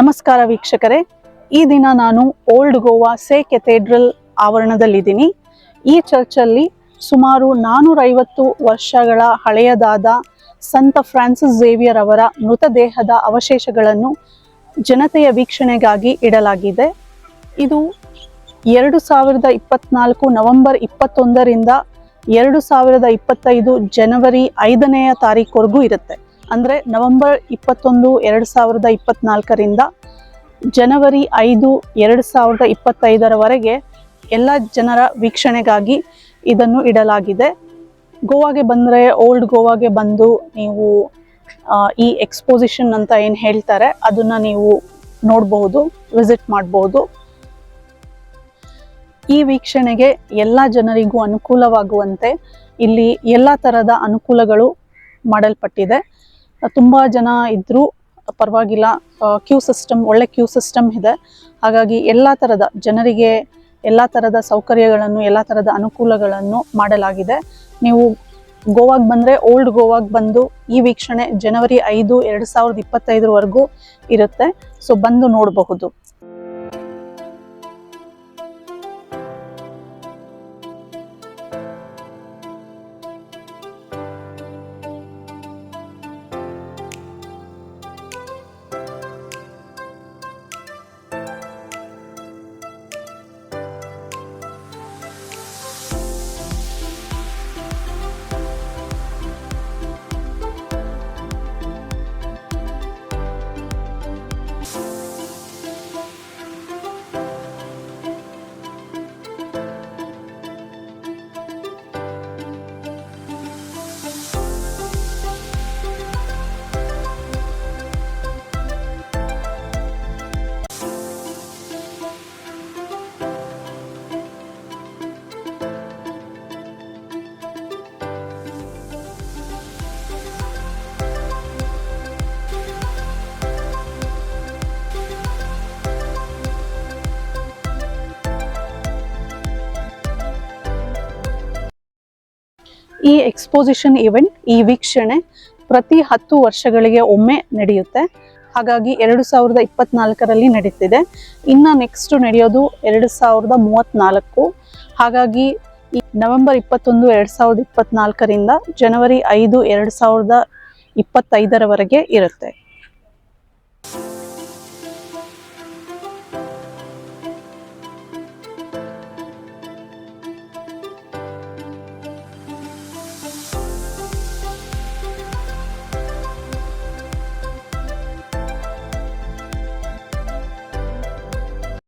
ನಮಸ್ಕಾರ ವೀಕ್ಷಕರೇ. ಈ ದಿನ ನಾನು ಓಲ್ಡ್ ಗೋವಾ ಸೇ ಕೆಥೆಡ್ರಲ್ ಆವರಣದಲ್ಲಿದ್ದೀನಿ. ಈ ಚರ್ಚಲ್ಲಿ ಸುಮಾರು ನಾನೂರೈವತ್ತು ವರ್ಷಗಳ ಹಳೆಯದಾದ ಸಂತ ಫ್ರಾನ್ಸಿಸ್ ಝೇವಿಯರ್ ಅವರ ಮೃತದೇಹದ ಅವಶೇಷಗಳನ್ನು ಜನತೆಯ ವೀಕ್ಷಣೆಗಾಗಿ ಇಡಲಾಗಿದೆ. ಇದು ಎರಡು ಸಾವಿರದ ಇಪ್ಪತ್ನಾಲ್ಕು ನವೆಂಬರ್ ಇಪ್ಪತ್ತೊಂದರಿಂದ ಎರಡು ಸಾವಿರದ ಇಪ್ಪತ್ತೈದು ಜನವರಿ ಐದನೆಯ ತಾರೀಕುವರೆಗೂ ಇರುತ್ತೆ. ಅಂದರೆ ನವೆಂಬರ್ ಇಪ್ಪತ್ತೊಂದು, ಎರಡು ಸಾವಿರದ ಇಪ್ಪತ್ನಾಲ್ಕರಿಂದ ಜನವರಿ ಐದು, ಎರಡು ಸಾವಿರದ ಇಪ್ಪತ್ತೈದರವರೆಗೆ ಎಲ್ಲ ಜನರ ವೀಕ್ಷಣೆಗಾಗಿ ಇದನ್ನು ಇಡಲಾಗಿದೆ. ಗೋವಾಗೆ ಬಂದರೆ, ಓಲ್ಡ್ ಗೋವಾಗೆ ಬಂದು ನೀವು ಈ ಎಕ್ಸ್ಪೋಸಿಷನ್ ಅಂತ ಏನು ಹೇಳ್ತಾರೆ, ಅದನ್ನು ನೀವು ನೋಡಬಹುದು ವಿಸಿಟ್ ಮಾಡಬಹುದು ಈ ವೀಕ್ಷಣೆಗೆ ಎಲ್ಲ ಜನರಿಗೂ ಅನುಕೂಲವಾಗುವಂತೆ ಇಲ್ಲಿ ಎಲ್ಲ ಥರದ ಅನುಕೂಲಗಳು ಮಾಡಲ್ಪಟ್ಟಿದೆ. ತುಂಬ ಜನ ಇದ್ದರೂ ಪರವಾಗಿಲ್ಲ. ಕ್ಯೂ ಸಿಸ್ಟಮ್ ಒಳ್ಳೆ ಕ್ಯೂ ಸಿಸ್ಟಮ್ ಇದೆ. ಹಾಗಾಗಿ ಎಲ್ಲ ಥರದ ಜನರಿಗೆ ಎಲ್ಲ ಥರದ ಸೌಕರ್ಯಗಳನ್ನು, ಎಲ್ಲ ಥರದ ಅನುಕೂಲಗಳನ್ನು ಮಾಡಲಾಗಿದೆ. ನೀವು ಗೋವಾಗೆ ಬಂದರೆ ಓಲ್ಡ್ ಗೋವಾಗೆ ಬಂದು ಈ ವೀಕ್ಷಣೆ ಜನವರಿ ಐದು, ಎರಡು ಸಾವಿರದ ಇಪ್ಪತ್ತೈದರವರೆಗೂ ಇರುತ್ತೆ. ಸೊ ಬಂದು ನೋಡಬಹುದು. ಈ ಎಕ್ಸ್ಪೋಸಿಷನ್ ಇವೆಂಟ್ ಈ ವೀಕ್ಷಣೆ ಪ್ರತಿ ಹತ್ತು ವರ್ಷಗಳಿಗೆ ಒಮ್ಮೆ ನಡೆಯುತ್ತೆ. ಹಾಗಾಗಿ ಎರಡು ಸಾವಿರದ ಇಪ್ಪತ್ನಾಲ್ಕರಲ್ಲಿ ನಡೀತಿದೆ. ಇನ್ನು ನೆಕ್ಸ್ಟ್ ನಡೆಯೋದು ಎರಡು ಸಾವಿರದ ಮೂವತ್ತ್ನಾಲ್ಕು ಹಾಗಾಗಿ ನವೆಂಬರ್ ಇಪ್ಪತ್ತೊಂದು, ಎರಡು ಸಾವಿರದ ಇಪ್ಪತ್ನಾಲ್ಕರಿಂದ ಜನವರಿ ಐದು, ಎರಡು ಸಾವಿರದ ಇಪ್ಪತ್ತೈದರವರೆಗೆ ಇರುತ್ತೆ.